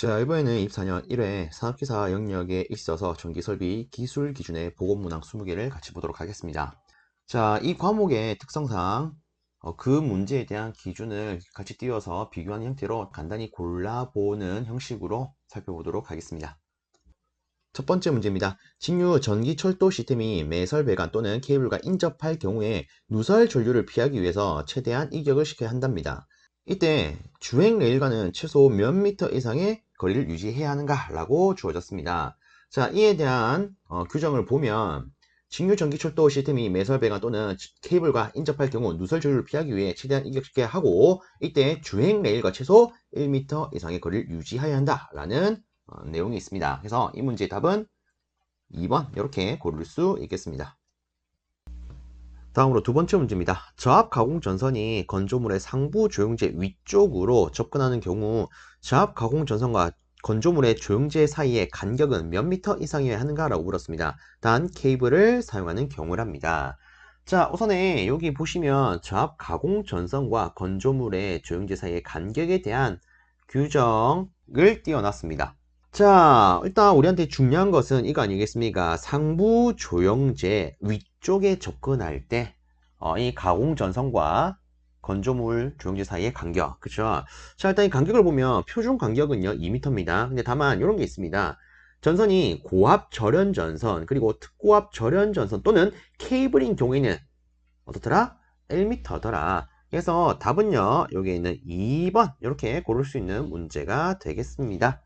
자, 이번에는 24년 1회 산업기사 영역에 있어서 전기설비 기술 기준의 보건문항 20개를 같이 보도록 하겠습니다. 자, 이 과목의 특성상 어, 그 문제에 대한 기준을 같이 띄워서 비교하는 형태로 간단히 골라보는 형식으로 살펴보도록 하겠습니다. 첫 번째 문제입니다. 직류 전기 철도 시스템이 매설 배관 또는 케이블과 인접할 경우에 누설 전류를 피하기 위해서 최대한 이격을 시켜야 한답니다. 이때 주행 레일과는 최소 몇 미터 이상의 거리를 유지해야 하는가 라고 주어졌습니다. 자, 이에 대한 어, 규정을 보면 직류 전기철도 시스템이 매설 배관 또는 케이블과 인접할 경우 누설 조류를 피하기 위해 최대한 이격시켜야 하고 이때 주행 레일과 최소 1m 이상의 거리를 유지해야 한다라는 어, 내용이 있습니다. 그래서 이 문제의 답은 2번 이렇게 고를 수 있겠습니다. 다음으로 두 번째 문제입니다. 저압 가공 전선이 건조물의 상부 조영제 위쪽으로 접근하는 경우 저압 가공 전선과 건조물의 조영제 사이의 간격은 몇 미터 이상이어야 하는가 라고 물었습니다. 단 케이블을 사용하는 경우랍니다. 자 우선에 여기 보시면 저압 가공 전선과 건조물의 조영제 사이의 간격에 대한 규정을 띄워놨습니다. 자 일단 우리한테 중요한 것은 이거 아니겠습니까? 상부 조영제 위쪽에 접근할 때이 어, 가공 전선과 건조물 조영제 사이의 간격 그쵸? 자 일단 이 간격을 보면 표준 간격은요 2m입니다. 근데 다만 이런 게 있습니다. 전선이 고압 절연 전선 그리고 특고압 절연 전선 또는 케이블인 경우에는 어떻더라? 1m더라. 그래서 답은요 여기에 있는 2번 이렇게 고를 수 있는 문제가 되겠습니다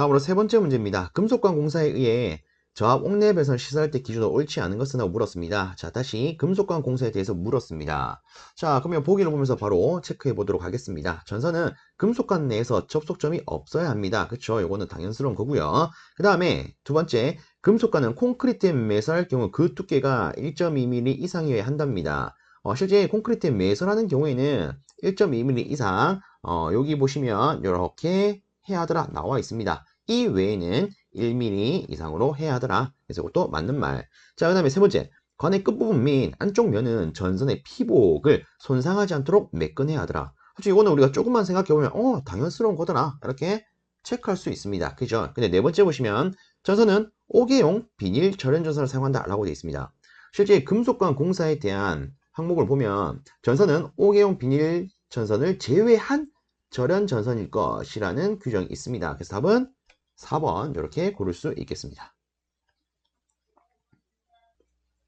다음으로 세 번째 문제입니다. 금속관 공사에 의해 저압 옥내 배선 시설할 때 기준으로 옳지 않은 것은 하고 물었습니다. 자, 다시 금속관 공사에 대해서 물었습니다. 자, 그러면 보기를 보면서 바로 체크해 보도록 하겠습니다. 전선은 금속관 내에서 접속점이 없어야 합니다. 그쵸? 요거는 당연스러운 거고요. 그 다음에 두 번째, 금속관은 콘크리트에 매설할 경우 그 두께가 1.2mm 이상이어야 한답니다. 어, 실제 콘크리트에 매설하는 경우에는 1.2mm 이상, 어, 여기 보시면 이렇게 해야 하더라 나와 있습니다. 이 외에는 1mm 이상으로 해야 하더라. 그래서 이것도 맞는 말. 자, 그 다음에 세 번째. 관의 끝부분 및 안쪽 면은 전선의 피복을 손상하지 않도록 매끈해야 하더라. 솔직히 이거는 우리가 조금만 생각해보면 어 당연스러운 거더라. 이렇게 체크할 수 있습니다. 그죠? 근데 네 번째 보시면 전선은 5개용 비닐 절연 전선을 사용한다 라고 되어 있습니다. 실제 금속관 공사에 대한 항목을 보면 전선은 5개용 비닐 전선을 제외한 절연 전선일 것이라는 규정이 있습니다. 그래서 답은 4번 이렇게 고를 수 있겠습니다.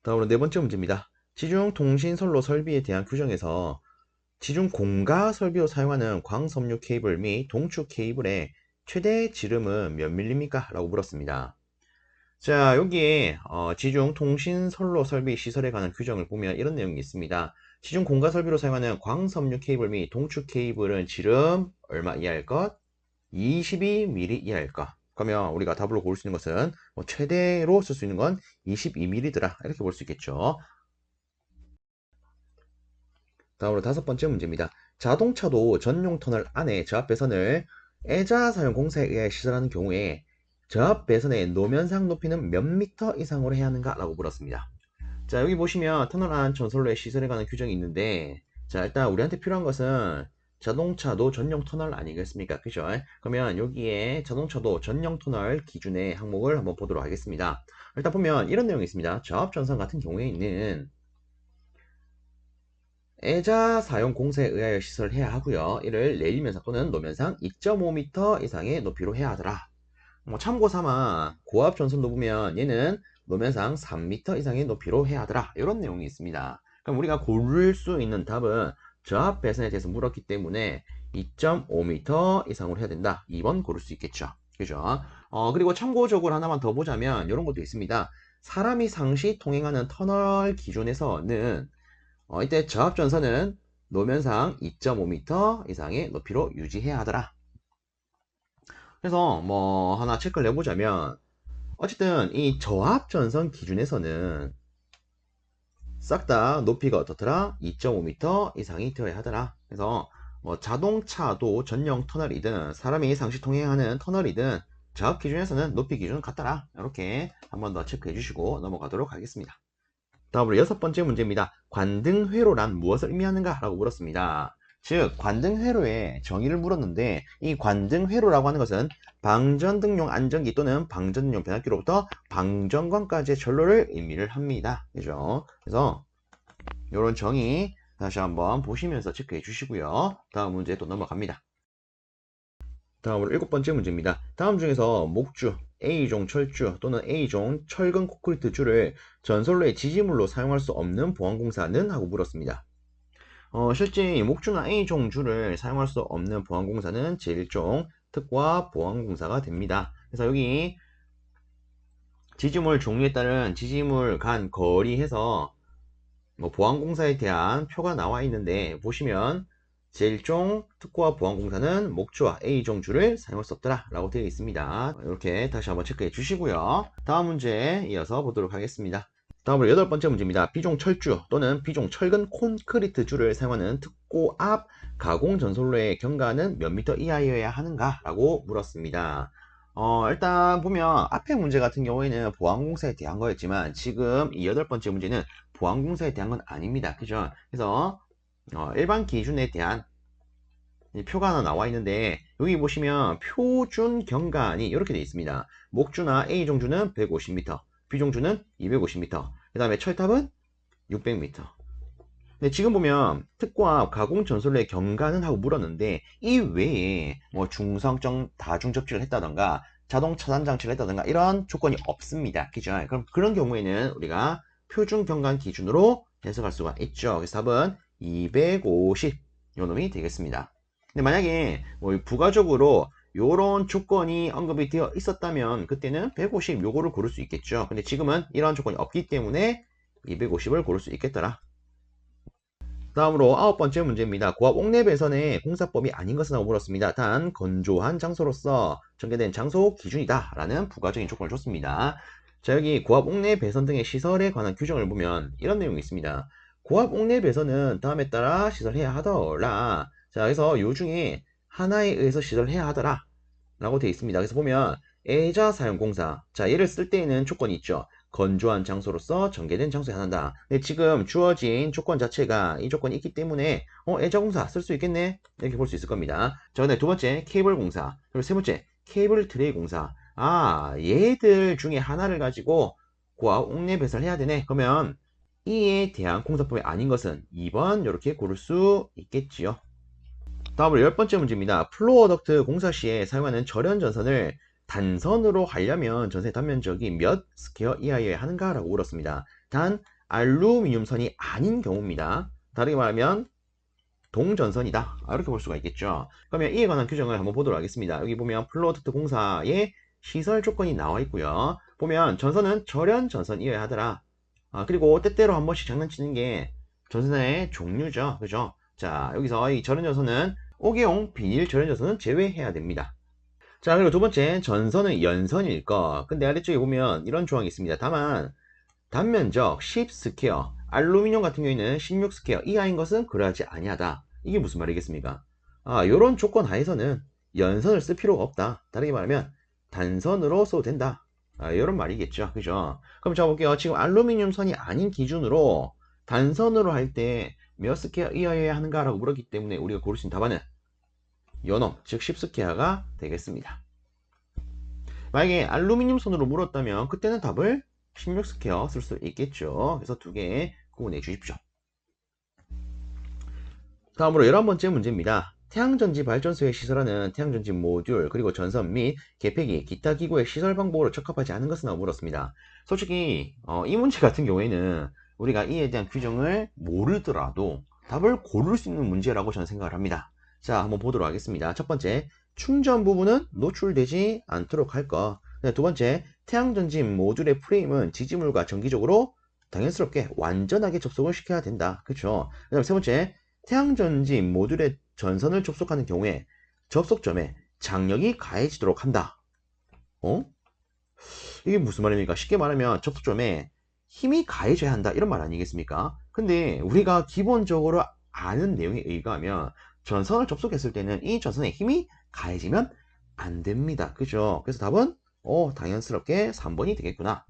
다음으로 네 번째 문제입니다. 지중 통신 선로 설비에 대한 규정에서 지중 공가 설비로 사용하는 광섬유 케이블 및 동축 케이블의 최대 지름은 몇 밀리입니까? 라고 물었습니다. 자 여기에 어, 지중 통신 선로 설비 시설에 관한 규정을 보면 이런 내용이 있습니다. 시중 공가 설비로 사용하는 광섬유 케이블 및 동축 케이블은 지름 얼마 이하일 것? 22mm 이하일 것. 그러면 우리가 답으로 고를 수 있는 것은 뭐 최대로 쓸 수 있는 건 22mm더라. 이렇게 볼 수 있겠죠. 다음으로 다섯 번째 문제입니다. 자동차도 전용 터널 안에 저압 배선을 애자 사용 공사에 시설하는 경우에 저압 배선의 노면상 높이는 몇 미터 이상으로 해야 하는가? 라고 물었습니다. 자 여기 보시면 터널 안 전선로의 시설에 관한 규정이 있는데 자 일단 우리한테 필요한 것은 자동차도 전용 터널 아니겠습니까? 그죠? 그러면 여기에 자동차도 전용 터널 기준의 항목을 한번 보도록 하겠습니다. 일단 보면 이런 내용이 있습니다. 저압 전선 같은 경우에는 애자 사용 공사에 의하여 시설을 해야 하고요. 이를 레일면상 또는 노면상 2.5m 이상의 높이로 해야 하더라. 뭐 참고 삼아 고압 전선도 보면 얘는 노면상 3m 이상의 높이로 해야 하더라. 이런 내용이 있습니다. 그럼 우리가 고를 수 있는 답은 저압 배선에 대해서 물었기 때문에 2.5m 이상으로 해야 된다. 2번 고를 수 있겠죠. 그죠? 어, 그리고 참고적으로 하나만 더 보자면 이런 것도 있습니다. 사람이 상시 통행하는 터널 기준에서는 어, 이때 저압 전선은 노면상 2.5m 이상의 높이로 유지해야 하더라. 그래서 뭐 하나 체크를 해보자면 어쨌든 이 저압 전선 기준에서는 싹 다 높이가 어떻더라? 2.5m 이상이 되어야 하더라. 그래서 뭐 자동차도 전용 터널이든 사람이 상시 통행하는 터널이든 저압 기준에서는 높이 기준은 같더라. 이렇게 한 번 더 체크해 주시고 넘어가도록 하겠습니다. 다음으로 여섯 번째 문제입니다. 관등회로란 무엇을 의미하는가? 라고 물었습니다. 즉 관등회로의 정의를 물었는데 이 관등회로라고 하는 것은 방전등용 안전기 또는 방전등용 변압기로부터 방전관까지의 전로를 의미를 합니다. 그죠? 그래서 이런 정의 다시 한번 보시면서 체크해 주시고요. 다음 문제 또 넘어갑니다. 다음으로 일곱 번째 문제입니다. 다음 중에서 목주, A종 철주 또는 A종 철근 콘크리트 줄을 전선로의 지지물로 사용할 수 없는 보안공사는 하고 물었습니다. 어, 실제 이 목주나 A종 줄을 사용할 수 없는 보안공사는 제1종 특과 보안공사가 됩니다. 그래서 여기 지지물 종류에 따른 지지물 간 거리 해서 뭐 보안공사에 대한 표가 나와 있는데 보시면 제1종 특과 보안공사는 목주와 A종 줄을 사용할 수 없더라 라고 되어 있습니다. 이렇게 다시 한번 체크해 주시고요. 다음 문제 이어서 보도록 하겠습니다. 다음으로 여덟 번째 문제입니다. B종 철주 또는 B종 철근 콘크리트 줄을 사용하는 특고 앞 가공 전솔로의 경과는 몇 미터 이하여야 하는가? 라고 물었습니다. 어, 일단 보면 앞에 문제 같은 경우에는 보안공사에 대한 거였지만 지금 이 여덟 번째 문제는 보안공사에 대한 건 아닙니다. 그죠? 그래서 어, 일반 기준에 대한 표가 하나 나와 있는데 여기 보시면 표준 경관이 이렇게 되어 있습니다. 목주나 A종주는 150m, B종주는 250m, 그 다음에 철탑은 600m. 근데 지금 보면 특과 가공 전솔로의 경관은 하고 물었는데 이 외에 뭐 중성적 다중 접지를 했다던가 자동 차단 장치를 했다던가 이런 조건이 없습니다. 그죠? 그럼 그런 경우에는 우리가 표준 경관 기준으로 해석할 수가 있죠. 그래서 답은 250 요놈이 되겠습니다. 근데 만약에 뭐 부가적으로 요런 조건이 언급이 되어 있었다면 그때는 150 요거를 고를 수 있겠죠. 근데 지금은 이런 조건이 없기 때문에 250을 고를 수 있겠더라. 다음으로 아홉 번째 문제입니다. 고압 옥내 배선의 공사법이 아닌 것은 하고 물었습니다. 단 건조한 장소로서 전개된 장소 기준이다 라는 부가적인 조건을 줬습니다. 자 여기 고압 옥내 배선 등의 시설에 관한 규정을 보면 이런 내용이 있습니다. 고압 옥내 배선은 다음에 따라 시설해야 하더라. 자, 그래서 요 중에 하나에 의해서 시설해야 하더라. 라고 되어 있습니다. 그래서 보면 애자 사용 공사. 자, 얘를 쓸 때에는 조건이 있죠. 건조한 장소로서 전개된 장소에 한다. 근데 지금 주어진 조건 자체가 이 조건이 있기 때문에 어, 애자 공사 쓸 수 있겠네? 이렇게 볼 수 있을 겁니다. 자, 근데 두 번째 케이블 공사. 그리고 세 번째 케이블 트레이 공사. 아, 얘들 중에 하나를 가지고 고압 옥내 배선을 해야 되네. 그러면 이에 대한 공사법이 아닌 것은 2번 이렇게 고를 수 있겠지요. 다음으로 열 번째 문제입니다. 플로어 덕트 공사 시에 사용하는 절연 전선을 단선으로 하려면 전선의 단면적이 몇 스퀘어 이하여야 하는가? 라고 물었습니다. 단 알루미늄 선이 아닌 경우입니다. 다르게 말하면 동전선이다. 이렇게 볼 수가 있겠죠. 그러면 이에 관한 규정을 한번 보도록 하겠습니다. 여기 보면 플로어 덕트 공사의 시설 조건이 나와 있고요. 보면 전선은 절연 전선이어야 하더라. 아, 그리고 때때로 한 번씩 장난치는 게 전선의 종류죠. 그죠? 자, 여기서 이 절연전선은 5개용 비닐 절연전선은 제외해야 됩니다. 자, 그리고 두 번째, 전선은 연선일 거. 근데 아래쪽에 보면 이런 조항이 있습니다. 다만, 단면적 10스퀘어, 알루미늄 같은 경우에는 16스퀘어 이하인 것은 그러하지 아니하다. 이게 무슨 말이겠습니까? 아, 요런 조건 하에서는 연선을 쓸 필요가 없다. 다르게 말하면 단선으로 써도 된다. 아, 이런 말이겠죠. 그죠? 그럼 자 볼게요. 지금 알루미늄 선이 아닌 기준으로 단선으로 할 때 몇 스퀘어 이하여야 하는가라고 물었기 때문에 우리가 고를 수 있는 답안은 요놈, 즉 10스퀘어가 되겠습니다. 만약에 알루미늄 선으로 물었다면 그때는 답을 16스퀘어 쓸 수 있겠죠. 그래서 두 개 구분해 주십시오. 다음으로 11번째 문제입니다. 태양전지 발전소에 시설하는 태양전지 모듈 그리고 전선 및 개폐기 기타 기구의 시설 방법으로 적합하지 않은 것은 물었습니다. 솔직히 어, 이 문제 같은 경우에는 우리가 이에 대한 규정을 모르더라도 답을 고를 수 있는 문제라고 저는 생각을 합니다. 자 한번 보도록 하겠습니다. 첫 번째 충전 부분은 노출되지 않도록 할 것. 두 번째 태양전지 모듈의 프레임은 지지물과 정기적으로 당연스럽게 완전하게 접속을 시켜야 된다. 그렇죠? 그 다음 세 번째 태양전지 모듈의 전선을 접속하는 경우에 접속점에 장력이 가해지도록 한다. 어? 이게 무슨 말입니까? 쉽게 말하면 접속점에 힘이 가해져야 한다. 이런 말 아니겠습니까? 근데 우리가 기본적으로 아는 내용에 의하면 전선을 접속했을 때는 이 전선에 힘이 가해지면 안 됩니다. 그죠? 그래서 답은 어, 당연스럽게 3번이 되겠구나.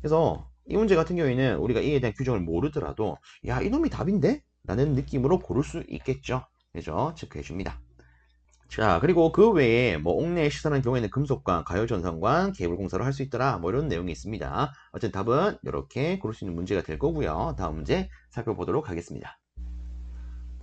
그래서 이 문제 같은 경우에는 우리가 이에 대한 규정을 모르더라도 야 이놈이 답인데? 라는 느낌으로 고를 수 있겠죠. 그죠? 체크해 줍니다. 자, 그리고 그 외에 뭐 옥내에 시설한 경우에는 금속관, 가요전선관, 케이블공사로 할수 있더라. 뭐 이런 내용이 있습니다. 어쨌든 답은 이렇게 고를 수 있는 문제가 될 거고요. 다음 문제 살펴보도록 하겠습니다.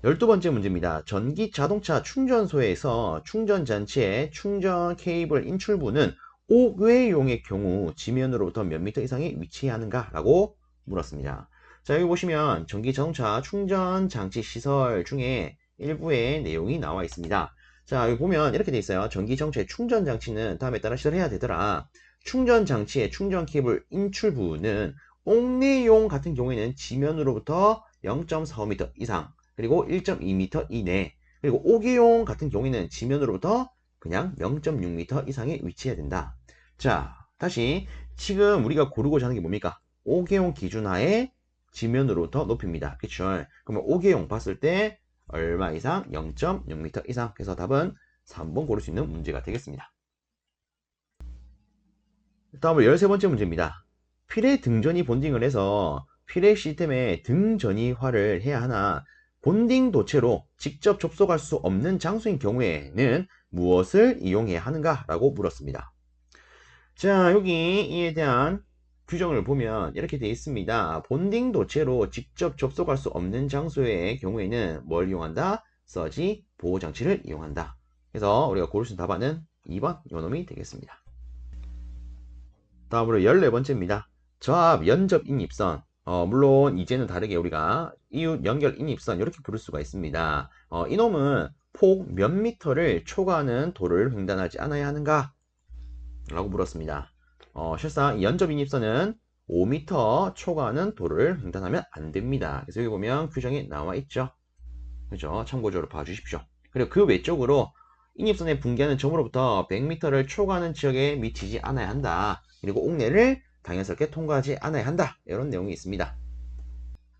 열두 번째 문제입니다. 전기 자동차 충전소에서 충전 잔치의 충전 케이블 인출부는 옥외용의 경우 지면으로부터 몇 미터 이상에 위치하는가? 라고 물었습니다. 자, 여기 보시면 전기 자동차 충전 장치 시설 중에 일부의 내용이 나와 있습니다. 자, 여기 보면 이렇게 돼 있어요. 전기 정체 충전 장치는 다음에 따라 시설해야 되더라. 충전 장치의 충전 케이블 인출 부는 옥내용 같은 경우에는 지면으로부터 0.45m 이상, 그리고 1.2m 이내, 그리고 옥외용 같은 경우에는 지면으로부터 그냥 0.6m 이상에 위치해야 된다. 자, 다시 지금 우리가 고르고자 하는 게 뭡니까? 옥외용 기준하에 지면으로부터 높입니다. 그쵸? 그러면 옥외용 봤을 때 얼마 이상? 0.6m 이상. 그래서 답은 3번 고를 수 있는 문제가 되겠습니다. 다음으로 13번째 문제입니다. 필의 등전이 본딩을 해서 필의 시스템에 등전이화를 해야 하나 본딩 도체로 직접 접속할 수 없는 장소인 경우에는 무엇을 이용해야 하는가? 라고 물었습니다. 자, 여기 이에 대한 규정을 보면 이렇게 되어 있습니다. 본딩 도체로 직접 접속할 수 없는 장소의 경우에는 뭘 이용한다? 서지 보호 장치를 이용한다. 그래서 우리가 고를 수 있는 답안은 2번 요놈이 되겠습니다. 다음으로 14번째입니다. 저압 연접 인입선 어, 물론 이제는 다르게 우리가 이웃 연결 인입선 이렇게 부를 수가 있습니다. 어, 이놈은 폭 몇 미터를 초과하는 도를 횡단하지 않아야 하는가? 라고 물었습니다. 어, 실상 연접 인입선은 5m 초과하는 도를 횡단하면 안 됩니다. 그래서 여기 보면 규정이 나와 있죠. 그죠? 참고적으로 봐주십시오. 그리고 그 외쪽으로 인입선의 붕괴하는 점으로부터 100m를 초과하는 지역에 미치지 않아야 한다. 그리고 옥내를 당연스럽게 통과하지 않아야 한다. 이런 내용이 있습니다.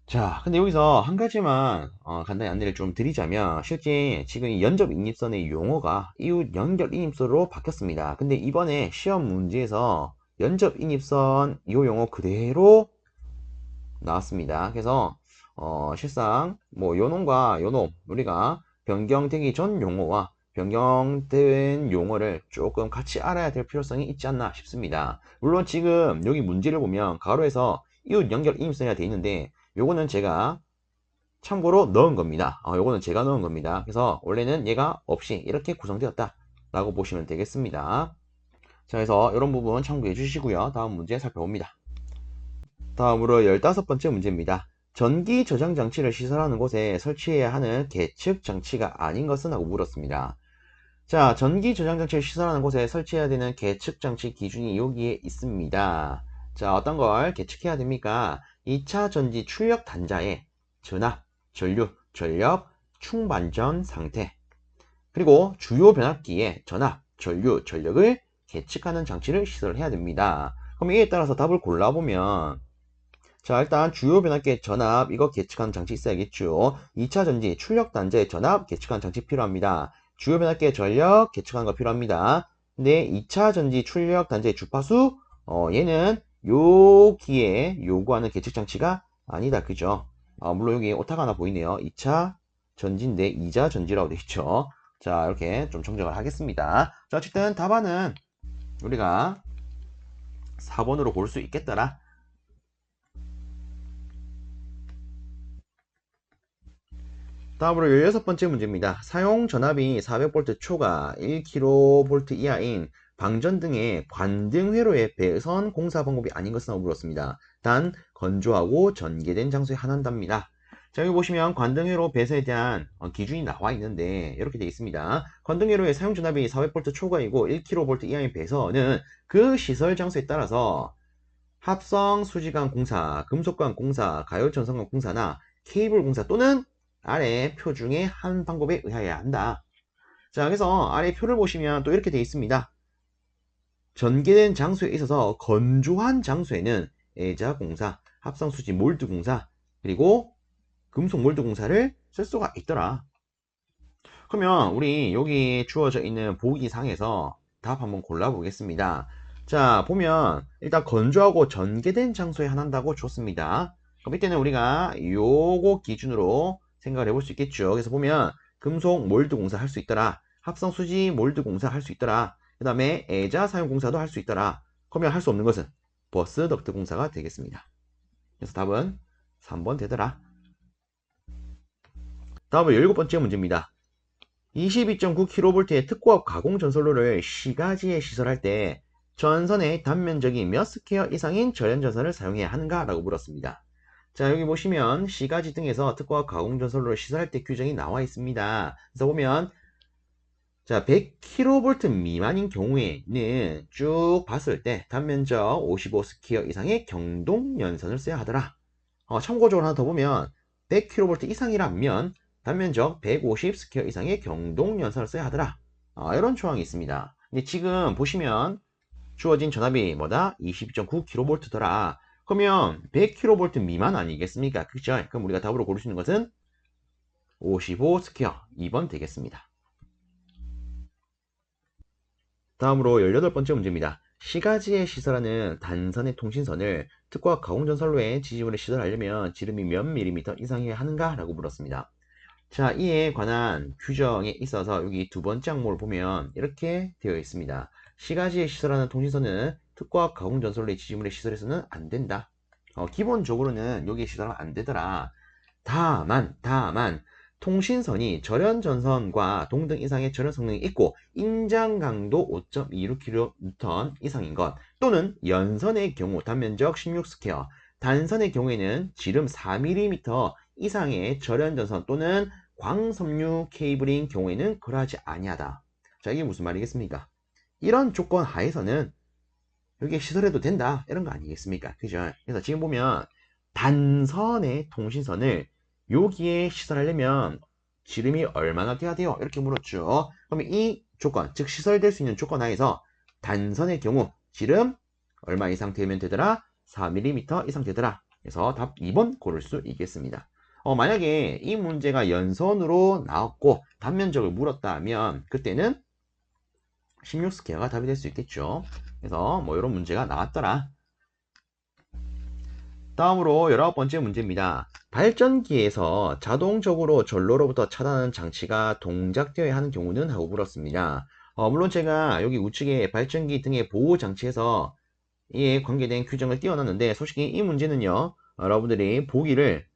자, 근데 여기서 한 가지만 어, 간단히 안내를 좀 드리자면 실제 지금 이 연접 인입선의 용어가 이웃 연결 인입선으로 바뀌었습니다. 근데 이번에 시험 문제에서 연접 인입선 이 용어 그대로 나왔습니다. 그래서 어, 실상 뭐 요놈과 요놈 우리가 변경되기 전 용어와 변경된 용어를 조금 같이 알아야 될 필요성이 있지 않나 싶습니다. 물론 지금 여기 문제를 보면 가로에서 이웃 연결 인입선이라 되어 있는데 요거는 제가 참고로 넣은 겁니다. 어, 요거는 제가 넣은 겁니다. 그래서 원래는 얘가 없이 이렇게 구성되었다 라고 보시면 되겠습니다. 자, 그래서 이런 부분 참고해 주시고요. 다음 문제 살펴봅니다. 다음으로 15번째 문제입니다. 전기 저장 장치를 시설하는 곳에 설치해야 하는 계측 장치가 아닌 것은 하고 물었습니다. 자, 전기 저장 장치를 시설하는 곳에 설치해야 되는 계측 장치 기준이 여기에 있습니다. 자, 어떤 걸 계측해야 됩니까? 2차 전지 출력 단자의 전압, 전류, 전력, 충반전 상태 그리고 주요 변압기의 전압, 전류, 전력을 계측하는 장치를 시설해야 됩니다. 그럼 이에 따라서 답을 골라보면 자 일단 주요 변압기의 전압 이거 계측하는 장치 있어야겠죠. 2차 전지 출력 단자의 전압 계측하는 장치 필요합니다. 주요 변압기의 전력 계측하는 거 필요합니다. 근데 2차 전지 출력 단자의 주파수 어, 얘는 여기에 요구하는 계측 장치가 아니다 그죠? 어, 물론 여기 오타가 하나 보이네요. 2차 전지인데 2자 전지라고 되어 있죠. 자 이렇게 좀 정정을 하겠습니다. 자 어쨌든 답안은 우리가 4번으로 볼 수 있겠더라. 다음으로 16번째 문제입니다. 사용 전압이 400V 초과 1kV 이하인 방전 등의 관등 회로의 배선 공사 방법이 아닌 것은 물었습니다. 단 건조하고 전개된 장소에 한한답니다. 자 여기 보시면 관등회로 배선에 대한 어, 기준이 나와 있는데 이렇게 되어 있습니다. 관등회로의 사용 전압이 400V 초과이고 1kV 이하의 배선은 그 시설 장소에 따라서 합성 수지관 공사, 금속관 공사, 가열 전선관 공사나 케이블 공사 또는 아래 표 중에 한 방법에 의하여야 한다. 자 그래서 아래 표를 보시면 또 이렇게 되어 있습니다. 전개된 장소에 있어서 건조한 장소에는 애자 공사, 합성 수지 몰드 공사, 그리고 금속 몰드 공사를 쓸 수가 있더라. 그러면 우리 여기 주어져 있는 보기상에서 답 한번 골라보겠습니다. 자 보면 일단 건조하고 전개된 장소에 한한다고 줬습니다. 그럼 이때는 우리가 요거 기준으로 생각을 해볼 수 있겠죠. 그래서 보면 금속 몰드 공사 할 수 있더라. 합성 수지 몰드 공사 할 수 있더라. 그 다음에 애자 사용 공사도 할 수 있더라. 그러면 할 수 없는 것은 버스 덕트 공사가 되겠습니다. 그래서 답은 3번 되더라. 다음은 17번째 문제입니다. 22.9kV의 특고압 가공 전선로를 시가지에 시설할 때 전선의 단면적이 몇 스퀘어 이상인 절연 전선을 사용해야 하는가? 라고 물었습니다. 자 여기 보시면 시가지 등에서 특고압 가공 전선로를 시설할 때 규정이 나와 있습니다. 그래서 보면 자 100kV 미만인 경우에는 쭉 봤을 때 단면적 55스퀘어 이상의 경동 연선을 써야 하더라. 어, 참고적으로 하나 더 보면 100kV 이상이라면 단면적 150 스퀘어 이상의 경동 연산을 써야 하더라. 아, 이런 조항이 있습니다. 근데 지금 보시면 주어진 전압이 뭐다? 22.9kV더라. 그러면 100kV 미만 아니겠습니까? 그죠? 그럼 우리가 답으로 고를 수 있는 것은 55 스퀘어 2번 되겠습니다. 다음으로 18번째 문제입니다. 시가지에 시설하는 단선의 통신선을 특과 가공전선로에 지지물에 시설하려면 지름이 몇 밀리미터 이상이어야 하는가? 라고 물었습니다. 자, 이에 관한 규정에 있어서 여기 두 번째 항목을 보면 이렇게 되어 있습니다. 시가지에 시설하는 통신선은 특과 가공전선로의 지지물의 시설에서는 안 된다. 어, 기본적으로는 여기에 시설하면 안 되더라. 다만, 다만, 통신선이 절연 전선과 동등 이상의 절연 성능이 있고 인장 강도 5.26kN 이상인 것 또는 연선의 경우 단면적 16스퀘어 단선의 경우에는 지름 4mm 이상의 절연전선 또는 광섬유 케이블인 경우에는 그러하지 아니하다. 자 이게 무슨 말이겠습니까? 이런 조건 하에서는 여기에 시설해도 된다 이런 거 아니겠습니까? 그죠? 그래서 지금 보면 단선의 통신선을 여기에 시설하려면 지름이 얼마나 돼야 돼요? 이렇게 물었죠. 그러면 이 조건, 즉 시설될 수 있는 조건 하에서 단선의 경우 지름 얼마 이상 되면 되더라? 4mm 이상 되더라. 그래서 답 2번 고를 수 있겠습니다. 어, 만약에 이 문제가 연선으로 나왔고 단면적을 물었다면 그때는 16스퀘어가 답이 될 수 있겠죠. 그래서 뭐 이런 문제가 나왔더라. 다음으로 19번째 문제입니다. 발전기에서 자동적으로 전로로부터 차단하는 장치가 동작되어야 하는 경우는 하고 물었습니다. 어, 물론 제가 여기 우측에 발전기 등의 보호 장치에서 이에 관계된 규정을 띄워놨는데 솔직히 이 문제는요 여러분들이 보기를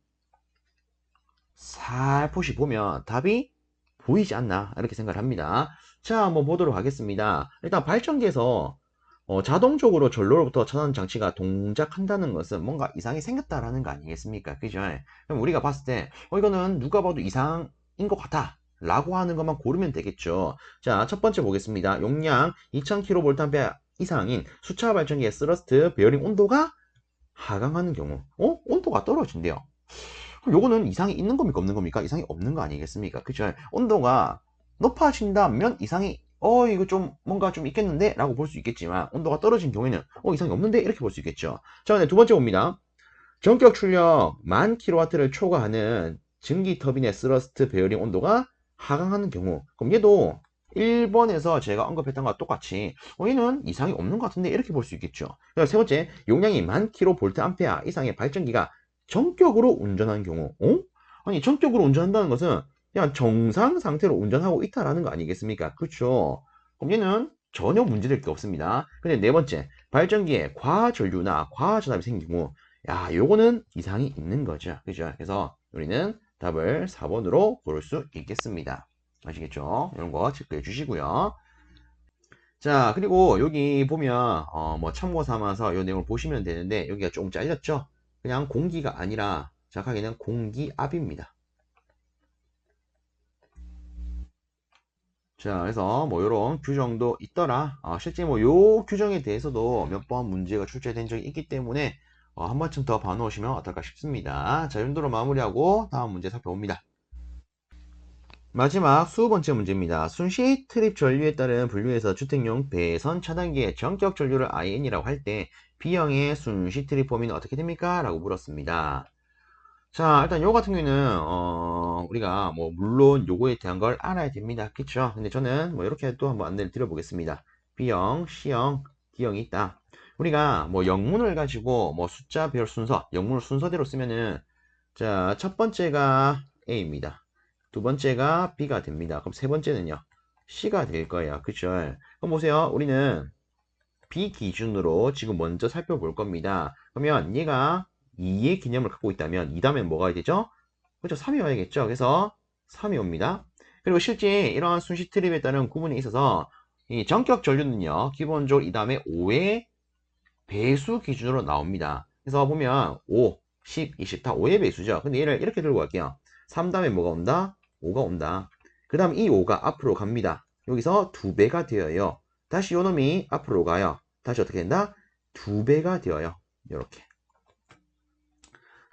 살포시 보면 답이 보이지 않나 이렇게 생각을 합니다. 자 한번 보도록 하겠습니다. 일단 발전기에서 어, 자동적으로 전로로부터 차단 장치가 동작한다는 것은 뭔가 이상이 생겼다라는 거 아니겠습니까? 그죠? 그럼 우리가 봤을 때 어, 이거는 누가 봐도 이상인 것 같아 라고 하는 것만 고르면 되겠죠. 자, 첫 번째 보겠습니다. 용량 2000kVA 이상인 수차 발전기의 스러스트 베어링 온도가 하강하는 경우 어? 온도가 떨어진대요. 그럼 요거는 이상이 있는 겁니까? 없는 겁니까? 이상이 없는 거 아니겠습니까? 그죠? 온도가 높아진다면 이상이 어 이거 좀 뭔가 좀 있겠는데? 라고 볼 수 있겠지만 온도가 떨어진 경우에는 어 이상이 없는데? 이렇게 볼 수 있겠죠. 자 네, 두 번째 봅니다. 전격 출력 만 킬로와트를 초과하는 증기 터빈의 스러스트 베어링 온도가 하강하는 경우. 그럼 얘도 1번에서 제가 언급했던 것과 똑같이 어, 얘는 이상이 없는 것 같은데? 이렇게 볼 수 있겠죠. 세 번째 용량이 만 킬로볼트 암페어 이상의 발전기가 전격으로 운전하는 경우 어? 아니 전격으로 운전한다는 것은 그냥 정상 상태로 운전하고 있다라는 거 아니겠습니까? 그렇죠. 그럼 얘는 전혀 문제될 게 없습니다. 근데 네 번째, 발전기에 과전류나 과전압이 생긴 경우, 야, 요거는 이상이 있는 거죠. 그죠? 그래서 우리는 답을 4번으로 고를 수 있겠습니다. 아시겠죠? 이런 거 체크해 주시고요. 자, 그리고 여기 보면, 어, 뭐 참고 삼아서 이 내용을 보시면 되는데, 여기가 조금 잘렸죠? 그냥 공기가 아니라, 정확하게는 공기압입니다. 자, 그래서 뭐 이런 규정도 있더라. 어, 실제 뭐 요 규정에 대해서도 몇 번 문제가 출제된 적이 있기 때문에 어, 한 번쯤 더 봐놓으시면 어떨까 싶습니다. 자, 이 정도로 마무리하고 다음 문제 살펴봅니다. 마지막 수 번째 문제입니다. 순시 트립 전류에 따른 분류에서 주택용 배선 차단기의 전격 전류를 IN이라고 할 때 B형의 순시 트립 범위는 어떻게 됩니까? 라고 물었습니다. 자, 일단 요 같은 경우에는, 어, 우리가 뭐, 물론 요거에 대한 걸 알아야 됩니다. 그쵸? 근데 저는 뭐, 이렇게 또 한번 안내를 드려보겠습니다. B형, C형, D형이 있다. 우리가 뭐, 영문을 가지고 뭐, 숫자 별 순서, 영문을 순서대로 쓰면은, 자, 첫 번째가 A입니다. 두 번째가 B가 됩니다. 그럼 세 번째는요. C가 될 거예요. 그쵸? 그럼 보세요. 우리는 B 기준으로 지금 먼저 살펴볼 겁니다. 그러면 얘가 2의 개념을 갖고 있다면 2 다음에 뭐가 되죠? 그렇죠. 3이 와야겠죠. 그래서 3이 옵니다. 그리고 실제 이러한 순시 트립에 따른 구분이 있어서 이 전격 전류는요. 기본적으로 이 다음에 5의 배수 기준으로 나옵니다. 그래서 보면 5, 10, 20 다 5의 배수죠. 근데 얘를 이렇게 들고 갈게요. 3 다음에 뭐가 온다? 5가 온다. 그 다음 이 5가 앞으로 갑니다. 여기서 2배가 되어요. 다시 요 놈이 앞으로 가요. 다시 어떻게 된다? 2배가 되어요. 이렇게.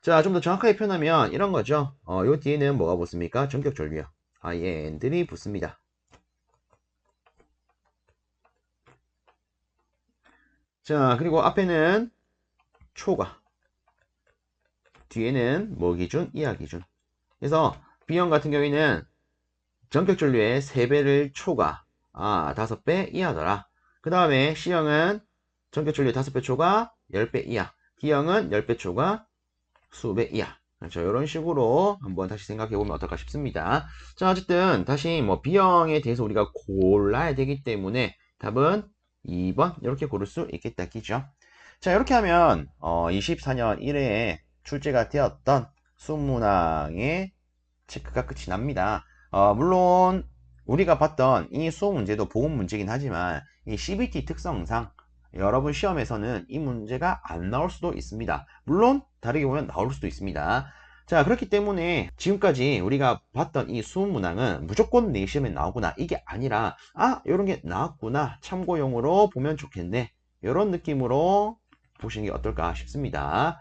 자, 좀 더 정확하게 표현하면 이런 거죠. 어, 요 뒤에는 뭐가 붙습니까? 전격 전류요. IN들이 붙습니다. 자, 그리고 앞에는 초과. 뒤에는 뭐 기준? 이하 기준. 그래서 B형 같은 경우에는 전격 전류의 3배를 초과. 아, 5배 이하더라. 그 다음에 C형은 전격 전류의 5배 초과, 10배 이하. D형은 10배 초과, 수배 이하. 그렇죠. 이런 식으로 한번 다시 생각해 보면 어떨까 싶습니다. 자, 어쨌든 다시 뭐 B형에 대해서 우리가 골라야 되기 때문에 답은 2번 이렇게 고를 수 있겠다 끼죠. 자, 이렇게 하면 어, 24년 1회에 출제가 되었던 수문항의 체크가 끝이 납니다. 어, 물론 우리가 봤던 이 수업 문제도 보험 문제긴 하지만 이 CBT 특성상 여러분 시험에서는 이 문제가 안 나올 수도 있습니다. 물론 다르게 보면 나올 수도 있습니다. 자 그렇기 때문에 지금까지 우리가 봤던 이 수문 문항은 무조건 내 시험에 나오구나 이게 아니라 아 이런 게 나왔구나 참고용으로 보면 좋겠네 이런 느낌으로 보시는 게 어떨까 싶습니다.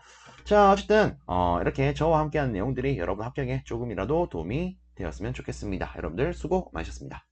자 어쨌든 어, 이렇게 저와 함께하는 내용들이 여러분 합격에 조금이라도 도움이 되었으면 좋겠습니다. 여러분들 수고 많으셨습니다.